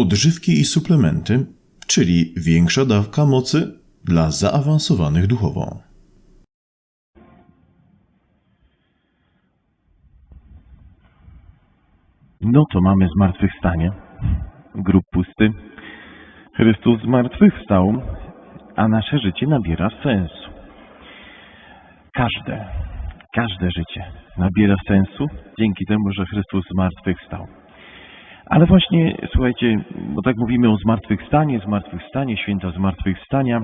odżywki i suplementy, czyli większa dawka mocy dla zaawansowanych duchowo. No to mamy zmartwychwstanie. Grób pusty. Chrystus zmartwychwstał, a nasze życie nabiera sensu. Każde, każde życie nabiera sensu dzięki temu, że Chrystus zmartwychwstał. Ale właśnie, słuchajcie, bo tak mówimy o zmartwychwstanie, zmartwychwstanie, święta zmartwychwstania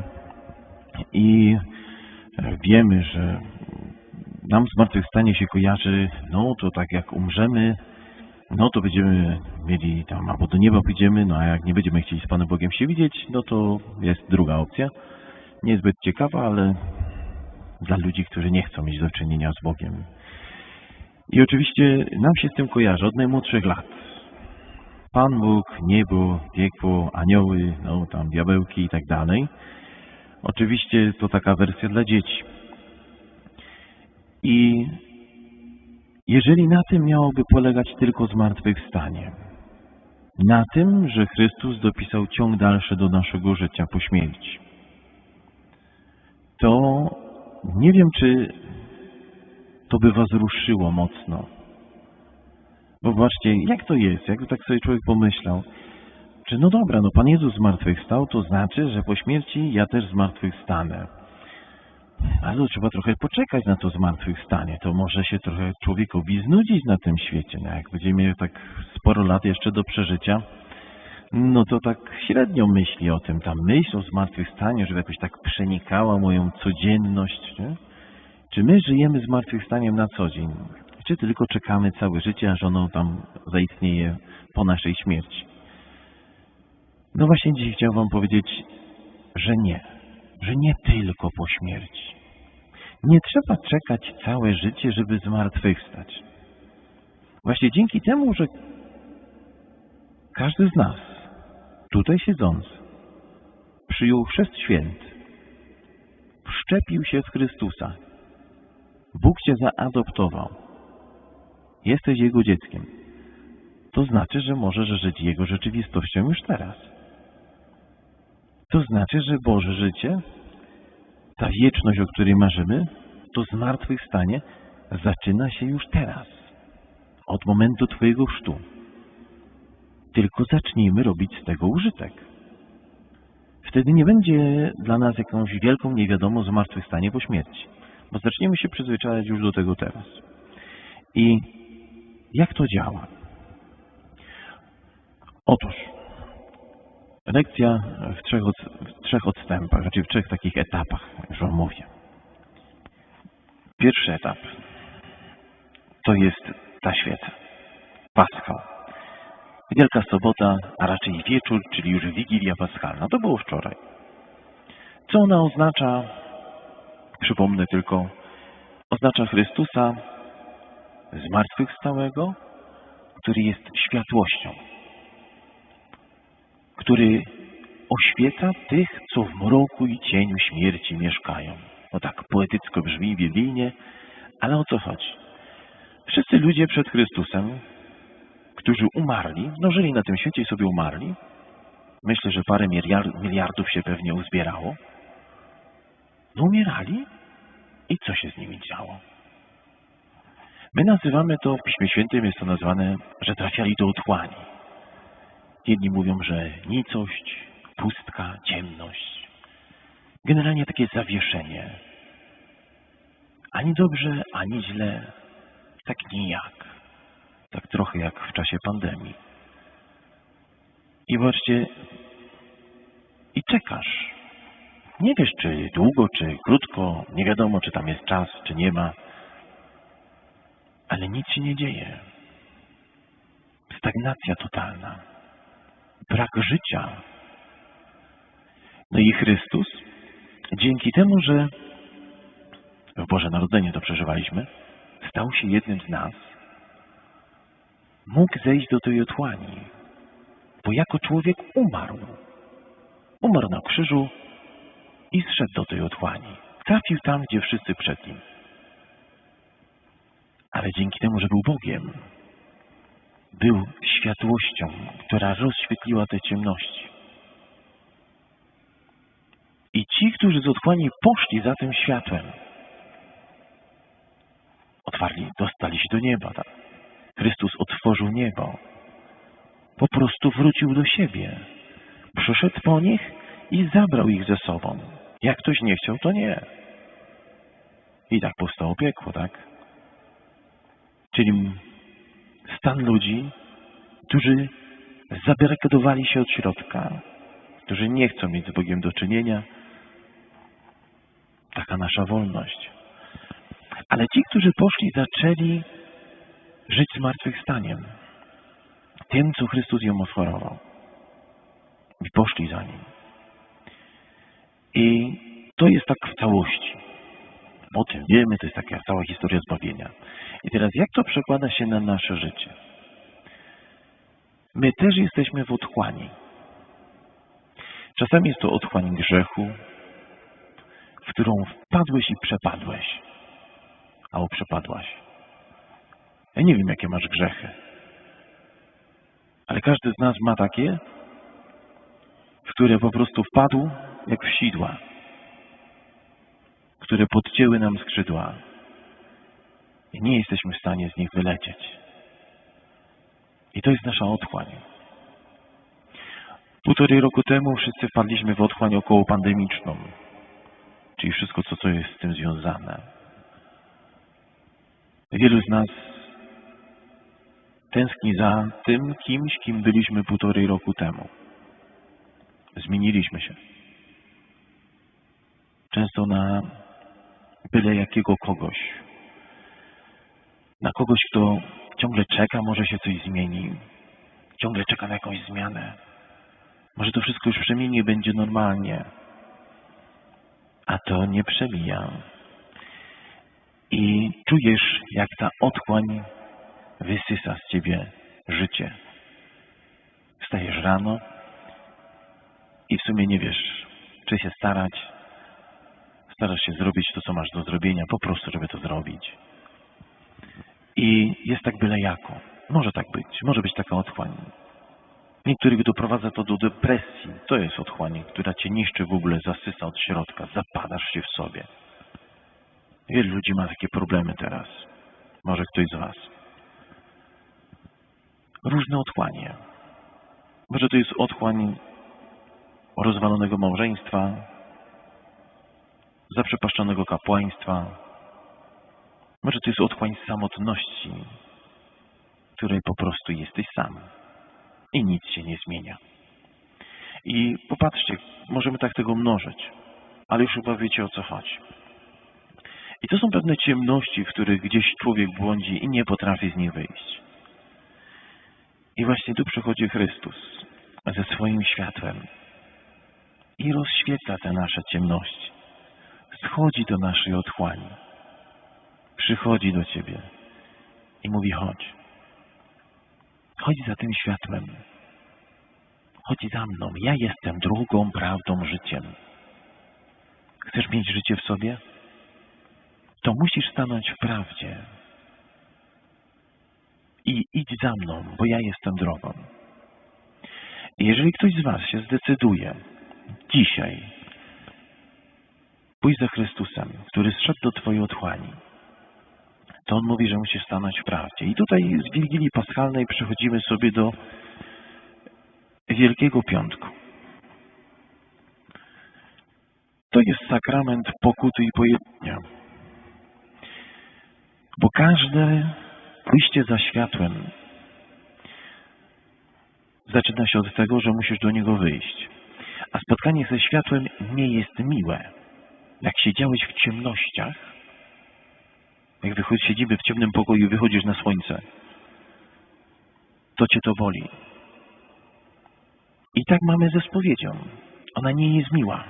i wiemy, że nam zmartwychwstanie się kojarzy, no to tak jak umrzemy, no to będziemy mieli tam, albo do nieba pójdziemy, no a jak nie będziemy chcieli z Panem Bogiem się widzieć, no to jest druga opcja. Niezbyt ciekawa, ale dla ludzi, którzy nie chcą mieć do czynienia z Bogiem. I oczywiście nam się z tym kojarzy od najmłodszych lat. Pan Bóg, niebo, piekło, anioły, no tam diabełki i tak dalej. Oczywiście to taka wersja dla dzieci. I jeżeli na tym miałoby polegać tylko zmartwychwstanie, na tym, że Chrystus dopisał ciąg dalszy do naszego życia po śmierci, to nie wiem, czy to by was ruszyło mocno. Bo zobaczcie, jak to jest, jakby tak sobie człowiek pomyślał, że no dobra, no Pan Jezus zmartwychwstał, to znaczy, że po śmierci ja też zmartwychwstanę. Ale trzeba trochę poczekać na to zmartwychwstanie. To może się trochę człowiekowi znudzić na tym świecie. No jak będziemy mieli tak sporo lat jeszcze do przeżycia, no to tak średnio myśli o tym. Ta myśl o zmartwychwstaniu, żeby jakoś tak przenikała moją codzienność. Nie? Czy my żyjemy zmartwychwstaniem na co dzień? Czy tylko czekamy całe życie, aż ono tam zaistnieje po naszej śmierci? No właśnie dziś chciałem Wam powiedzieć, że nie. Że nie tylko po śmierci. Nie trzeba czekać całe życie, żeby zmartwychwstać. Właśnie dzięki temu, że każdy z nas, tutaj siedzący, przyjął chrzest święty, wszczepił się w Chrystusa, Bóg Cię zaadoptował, jesteś Jego dzieckiem, to znaczy, że możesz żyć Jego rzeczywistością już teraz. To znaczy, że Boże życie, ta wieczność, o której marzymy, to zmartwychwstanie zaczyna się już teraz, od momentu Twojego chrztu. Tylko zacznijmy robić z tego użytek. Wtedy nie będzie dla nas jakąś wielką niewiadomą zmartwychwstanie po śmierci, bo zaczniemy się przyzwyczajać już do tego teraz. I jak to działa? Otóż, lekcja w trzech, w trzech odstępach, znaczy w trzech takich etapach, już mówię. Pierwszy etap to jest ta świeca, Paschał. Wielka Sobota, a raczej wieczór, czyli już Wigilia Paschalna. To było wczoraj. Co ona oznacza? Przypomnę tylko, oznacza Chrystusa zmartwychwstałego, który jest światłością, który oświeca tych, co w mroku i cieniu śmierci mieszkają. No tak poetycko brzmi biblijnie, ale o co chodzi? Wszyscy ludzie przed Chrystusem, którzy umarli, no żyli na tym świecie i sobie umarli, myślę, że parę miliard, miliardów się pewnie uzbierało, no umierali i co się z nimi działo? My nazywamy to, w Piśmie Świętym jest to nazwane, że trafiali do otchłani. Jedni mówią, że nicość, pustka, ciemność. Generalnie takie zawieszenie. Ani dobrze, ani źle. Tak nijak. Tak trochę jak w czasie pandemii. I zobaczcie, i czekasz. Nie wiesz, czy długo, czy krótko, nie wiadomo, czy tam jest czas, czy nie ma, ale nic się nie dzieje. Stagnacja totalna, brak życia. No i Chrystus, dzięki temu, że w Boże Narodzenie to przeżywaliśmy, stał się jednym z nas, mógł zejść do tej otchłani, bo jako człowiek umarł. Umarł na krzyżu i zszedł do tej otchłani. Trafił tam, gdzie wszyscy przed nim. Ale dzięki temu, że był Bogiem, był światłością, która rozświetliła te ciemności. I ci, którzy z otchłani poszli za tym światłem, otwarli, dostali się do nieba. Tak? Chrystus otworzył niebo. Po prostu wrócił do siebie. Przyszedł po nich i zabrał ich ze sobą. Jak ktoś nie chciał, to nie. I tak powstało piekło, tak? Czyli stan ludzi, którzy zabarykadowali się od środka, którzy nie chcą mieć z Bogiem do czynienia. Taka nasza wolność. Ale ci, którzy poszli, zaczęli żyć zmartwychwstaniem. Tym, co Chrystus ją oferował. I poszli za nim. I to jest tak w całości. O tym wiemy, to jest taka cała historia zbawienia. I teraz jak to przekłada się na nasze życie? My też jesteśmy w otchłani. Czasami jest to otchłań grzechu, w którą wpadłeś i przepadłeś. Albo przepadłaś. Ja nie wiem, jakie masz grzechy. Ale każdy z nas ma takie, w które po prostu wpadł jak w sidła, które podcięły nam skrzydła i nie jesteśmy w stanie z nich wylecieć. I to jest nasza otchłań. Półtorej roku temu wszyscy wpadliśmy w otchłań około pandemiczną, czyli wszystko, co, co jest z tym związane. Wielu z nas tęskni za tym kimś, kim byliśmy półtorej roku temu. Zmieniliśmy się. Często na byle jakiego kogoś. Na kogoś, kto ciągle czeka, może się coś zmieni. Ciągle czeka na jakąś zmianę. Może to wszystko już przemieni będzie normalnie. A to nie przemija. I czujesz, jak ta otchłań wysysa z ciebie życie. Wstajesz rano i w sumie nie wiesz, czy się starać. Starasz się zrobić to, co masz do zrobienia, po prostu, żeby to zrobić. I jest tak byle jako. Może tak być. Może być taka otchłań. Niektórych doprowadza to do depresji. To jest otchłań, która cię niszczy w ogóle, zasysa od środka. Zapadasz się w sobie. Wielu ludzi ma takie problemy teraz. Może ktoś z was. Różne otchłanie. Może to jest otchłań rozwalonego małżeństwa, zaprzepaszczonego kapłaństwa. Może to jest otchłań samotności, w której po prostu jesteś sam i nic się nie zmienia. I popatrzcie, możemy tak tego mnożyć, ale już chyba wiecie o co chodzi. I to są pewne ciemności, w których gdzieś człowiek błądzi i nie potrafi z nich wyjść. I właśnie tu przychodzi Chrystus ze swoim światłem i rozświetla te nasze ciemności. Schodzi do naszej otchłani. Przychodzi do Ciebie i mówi chodź. Chodź za tym światłem. Chodź za mną. Ja jestem drugą prawdą, życiem. Chcesz mieć życie w sobie? To musisz stanąć w prawdzie. I idź za mną, bo ja jestem drogą. Jeżeli ktoś z Was się zdecyduje dzisiaj pójść za Chrystusem, który zszedł do Twojej otchłani, to On mówi, że musisz stanąć w prawdzie. I tutaj z Wigilii Paschalnej przechodzimy sobie do Wielkiego Piątku. To jest sakrament pokuty i pojednania. Bo każde pójście za światłem zaczyna się od tego, że musisz do niego wyjść. A spotkanie ze światłem nie jest miłe. Jak siedziałeś w ciemnościach, jak wychodzi, siedzimy w ciemnym pokoju i wychodzisz na słońce, to cię to boli. I tak mamy ze spowiedzią. Ona nie jest miła.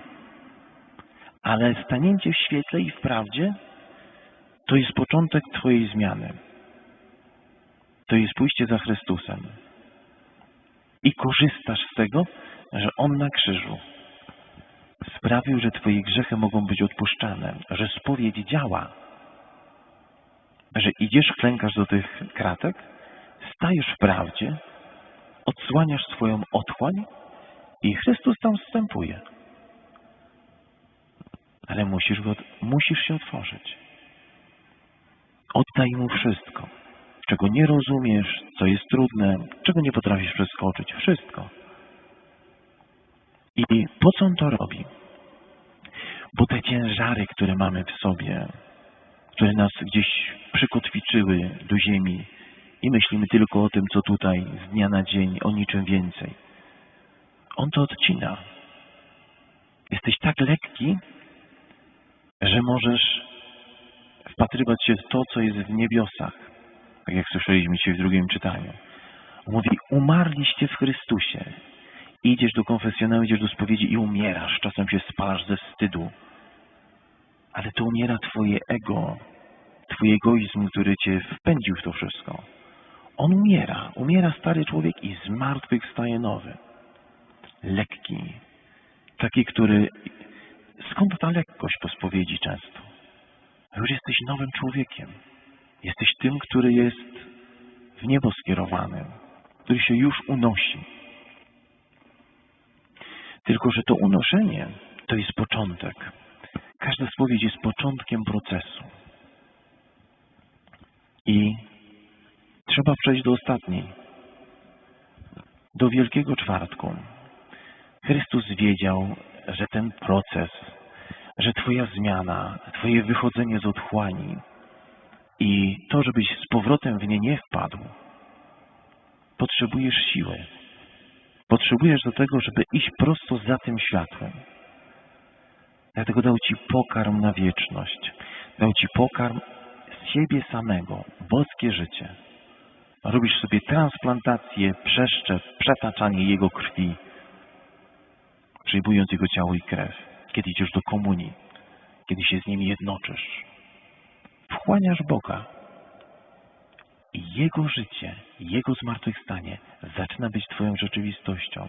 Ale stanięcie w świetle i w prawdzie to jest początek Twojej zmiany. To jest pójście za Chrystusem. I korzystasz z tego, że On na krzyżu sprawił, że Twoje grzechy mogą być odpuszczane, że spowiedź działa, że idziesz, klękasz do tych kratek, stajesz w prawdzie, odsłaniasz swoją otchłań i Chrystus tam wstępuje. Ale musisz, go, musisz się otworzyć. Oddaj Mu wszystko, czego nie rozumiesz, co jest trudne, czego nie potrafisz przeskoczyć. Wszystko. I po co On to robi? Bo te ciężary, które mamy w sobie, które nas gdzieś przykotwiczyły do ziemi i myślimy tylko o tym, co tutaj z dnia na dzień, o niczym więcej. On to odcina. Jesteś tak lekki, że możesz wpatrywać się w to, co jest w niebiosach. Tak jak słyszeliśmy dzisiaj w drugim czytaniu. On mówi, umarliście w Chrystusie. Idziesz do konfesjonału, idziesz do spowiedzi i umierasz. Czasem się spalasz ze wstydu. Ale to umiera twoje ego, twój egoizm, który cię wpędził w to wszystko. On umiera. Umiera stary człowiek i z martwych staje nowy. Lekki. Taki, który... Skąd ta lekkość po spowiedzi często? Już jesteś nowym człowiekiem. Jesteś tym, który jest w niebo skierowany, który się już unosi. Tylko, że to unoszenie to jest początek. Każda spowiedź jest początkiem procesu. I trzeba przejść do ostatniej, do Wielkiego Czwartku. Chrystus wiedział, że ten proces, że Twoja zmiana, Twoje wychodzenie z otchłani i to, żebyś z powrotem w nie nie wpadł, potrzebujesz siły. Potrzebujesz do tego, żeby iść prosto za tym światłem. Dlatego dał Ci pokarm na wieczność. Dał Ci pokarm z siebie samego, boskie życie. Robisz sobie transplantację, przeszczep, przetaczanie Jego krwi, przyjmując Jego ciało i krew. Kiedy idziesz do komunii, kiedy się z Nim jednoczysz. Wchłaniasz Boga. Jego życie, Jego zmartwychwstanie zaczyna być Twoją rzeczywistością.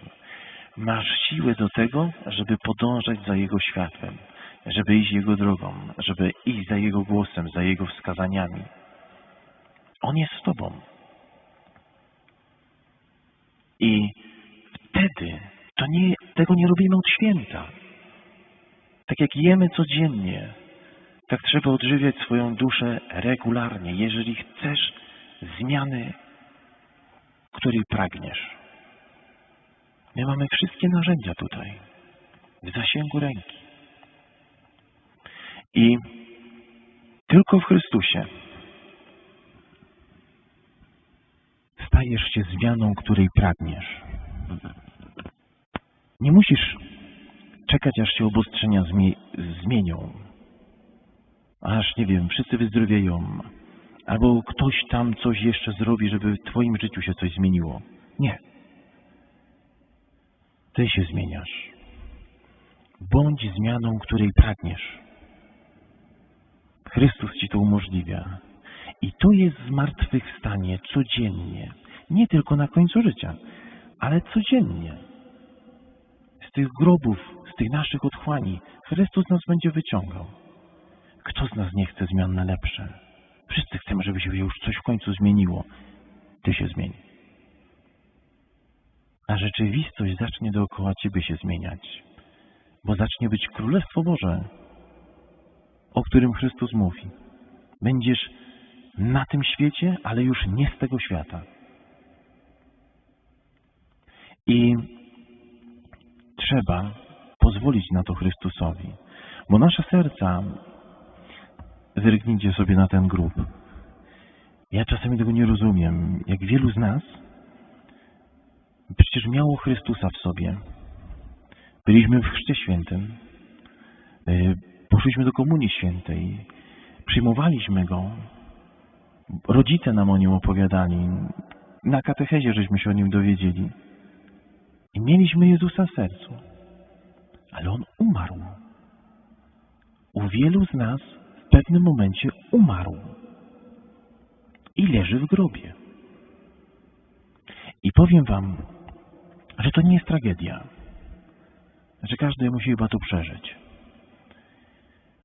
Masz siłę do tego, żeby podążać za Jego światłem, żeby iść Jego drogą, żeby iść za Jego głosem, za Jego wskazaniami. On jest z Tobą. I wtedy to nie, tego nie robimy od święta. Tak jak jemy codziennie, tak trzeba odżywiać swoją duszę regularnie, jeżeli chcesz zmiany, której pragniesz. My mamy wszystkie narzędzia tutaj, w zasięgu ręki. I tylko w Chrystusie stajesz się zmianą, której pragniesz. Nie musisz czekać, aż się obostrzenia zmie zmienią. Aż, nie wiem, wszyscy wyzdrowieją. Albo ktoś tam coś jeszcze zrobi, żeby w Twoim życiu się coś zmieniło. Nie. Ty się zmieniasz. Bądź zmianą, której pragniesz. Chrystus Ci to umożliwia. I to jest zmartwychwstanie codziennie. Nie tylko na końcu życia, ale codziennie. Z tych grobów, z tych naszych otchłani Chrystus nas będzie wyciągał. Kto z nas nie chce zmian na lepsze? Wszyscy chcemy, żeby się już coś w końcu zmieniło. Ty się zmień. A rzeczywistość zacznie dookoła Ciebie się zmieniać. Bo zacznie być Królestwo Boże, o którym Chrystus mówi. Będziesz na tym świecie, ale już nie z tego świata. I trzeba pozwolić na to Chrystusowi, bo nasze serca, zerknijcie sobie na ten grób. Ja czasami tego nie rozumiem. Jak wielu z nas przecież miało Chrystusa w sobie. Byliśmy w Chrzcie Świętym, y, poszliśmy do Komunii Świętej, przyjmowaliśmy Go, rodzice nam o Nim opowiadali, na katechezie żeśmy się o Nim dowiedzieli. I mieliśmy Jezusa w sercu. Ale On umarł. U wielu z nas pewnym momencie umarł. I leży w grobie. I powiem Wam, że to nie jest tragedia. Że każdy musi chyba to przeżyć.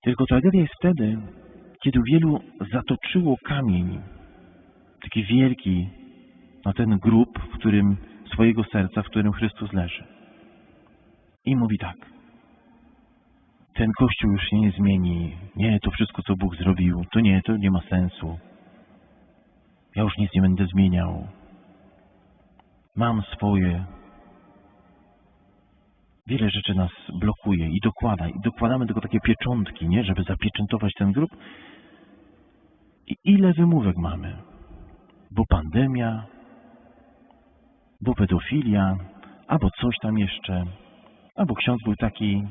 Tylko tragedia jest wtedy, kiedy wielu zatoczyło kamień, taki wielki, na ten grób, w którym swojego serca, w którym Chrystus leży. I mówi tak. Ten kościół już się nie zmieni. Nie, to wszystko, co Bóg zrobił, to nie, to nie ma sensu. Ja już nic nie będę zmieniał. Mam swoje. Wiele rzeczy nas blokuje i dokłada. I dokładamy tylko takie pieczątki, nie, żeby zapieczętować ten grób. I ile wymówek mamy? Bo pandemia, bo pedofilia, albo coś tam jeszcze, albo ksiądz był taki.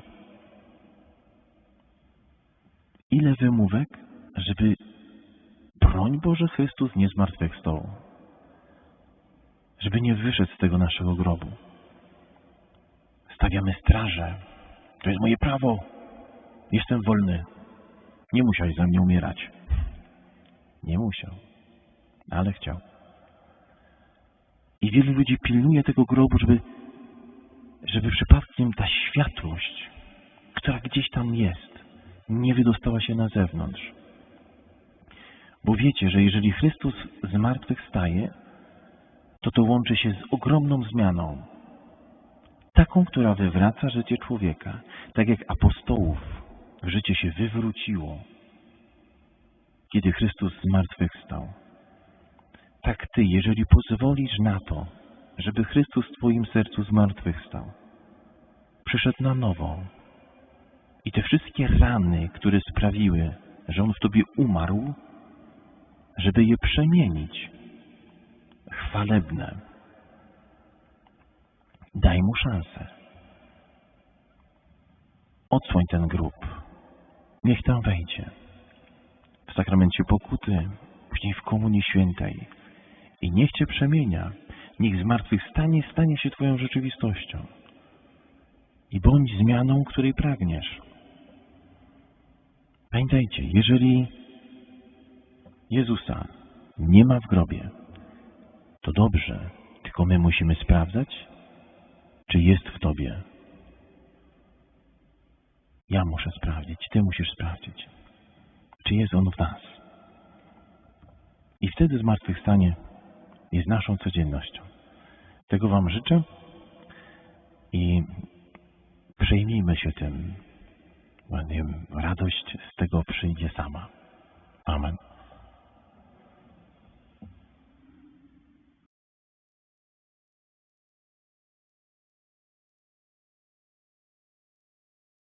Ile wymówek, żeby broń Boże Chrystus nie zmartwychwstał, żeby nie wyszedł z tego naszego grobu. Stawiamy straże. To jest moje prawo. Jestem wolny. Nie musiałeś za mnie umierać. Nie musiał, ale chciał. I wielu ludzi pilnuje tego grobu, żeby, żeby przypadkiem ta światłość, która gdzieś tam jest, nie wydostała się na zewnątrz. Bo wiecie, że jeżeli Chrystus z martwych staje, to to łączy się z ogromną zmianą. Taką, która wywraca życie człowieka. Tak jak apostołów życie się wywróciło, kiedy Chrystus z martwych stał. Tak ty, jeżeli pozwolisz na to, żeby Chrystus w twoim sercu z martwych stał, przyszedł na nowo i te wszystkie rany, które sprawiły, że On w tobie umarł, żeby je przemienić. Chwalebne. Daj mu szansę. Odsłoń ten grób. Niech tam wejdzie. W sakramencie pokuty, później w Komunii Świętej. I niech Cię przemienia. Niech zmartwychwstanie stanie się Twoją rzeczywistością. I bądź zmianą, której pragniesz. Pamiętajcie, jeżeli Jezusa nie ma w grobie, to dobrze, tylko my musimy sprawdzać, czy jest w Tobie. Ja muszę sprawdzić, Ty musisz sprawdzić, czy jest On w nas. I wtedy zmartwychwstanie jest naszą codziennością. Tego Wam życzę i przejmijmy się tym. Bowiem Radość z tego przyjdzie sama. Amen.